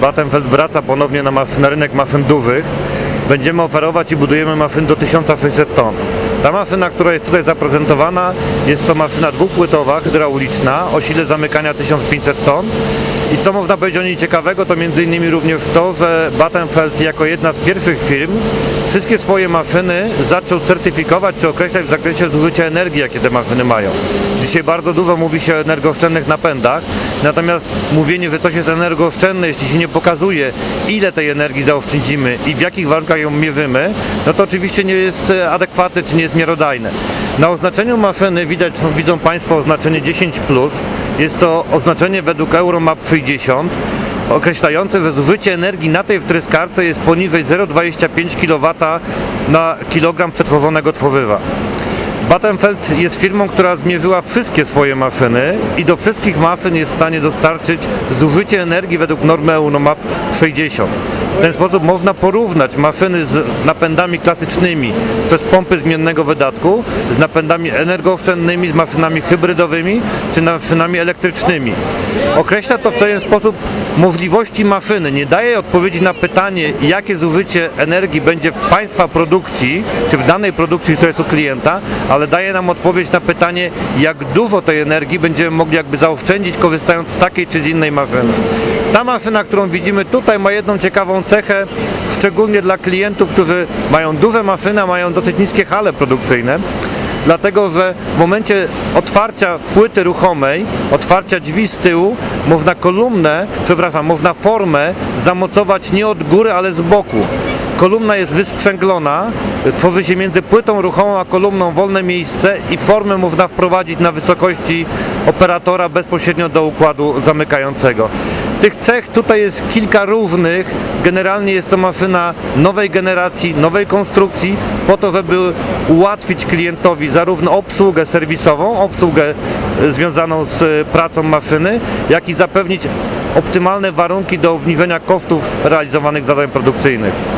Vattenfall wraca ponownie na, maszyn, na rynek maszyn dużych. Będziemy oferować i budujemy maszyn do 1600 ton. Ta maszyna, która jest tutaj zaprezentowana, jest to maszyna dwupłytowa, hydrauliczna o sile zamykania 1500 ton. I co można powiedzieć o niej ciekawego, to między innymi również to, że Vattenfall jako jedna z pierwszych firm wszystkie swoje maszyny zaczął certyfikować czy określać w zakresie zużycia energii, jakie te maszyny mają. Dzisiaj bardzo dużo mówi się o energooszczędnych napędach, natomiast mówienie, że coś jest energooszczędne, jeśli się nie pokazuje, ile tej energii zaoszczędzimy i w jakich warunkach ją mierzymy, no to oczywiście nie jest e, adekwatne czy nie jest miarodajne. Na oznaczeniu maszyny widać, no, widzą Państwo oznaczenie 10+, jest to oznaczenie według Euromap 60, określające, że zużycie energii na tej wtryskarce jest poniżej 0,25 kW na kilogram przetworzonego tworzywa. Battenfeld jest firmą, która zmierzyła wszystkie swoje maszyny i do wszystkich maszyn jest w stanie dostarczyć zużycie energii według normy EUNOMAP 60. W ten sposób można porównać maszyny z napędami klasycznymi przez pompy zmiennego wydatku z napędami energooszczędnymi, z maszynami hybrydowymi czy maszynami elektrycznymi. Określa to w pewien sposób możliwości maszyny. Nie daje odpowiedzi na pytanie, jakie zużycie energii będzie Państwa produkcji, czy w danej produkcji, która jest u klienta, ale daje nam odpowiedź na pytanie, jak dużo tej energii będziemy mogli jakby zaoszczędzić, korzystając z takiej czy z innej maszyny. Ta maszyna, którą widzimy tutaj, ma jedną ciekawą cechę, szczególnie dla klientów, którzy mają duże maszyny, a mają dosyć niskie hale produkcyjne dlatego że w momencie otwarcia płyty ruchomej, otwarcia drzwi z tyłu, można kolumnę, przepraszam, można formę zamocować nie od góry, ale z boku. Kolumna jest wysprzęglona, tworzy się między płytą ruchomą a kolumną wolne miejsce i formę można wprowadzić na wysokości operatora bezpośrednio do układu zamykającego. Tych cech tutaj jest kilka różnych. Generalnie jest to maszyna nowej generacji, nowej konstrukcji, po to, żeby ułatwić klientowi zarówno obsługę serwisową, obsługę e, związaną z e, pracą maszyny, jak i zapewnić optymalne warunki do obniżenia kosztów realizowanych zadań produkcyjnych.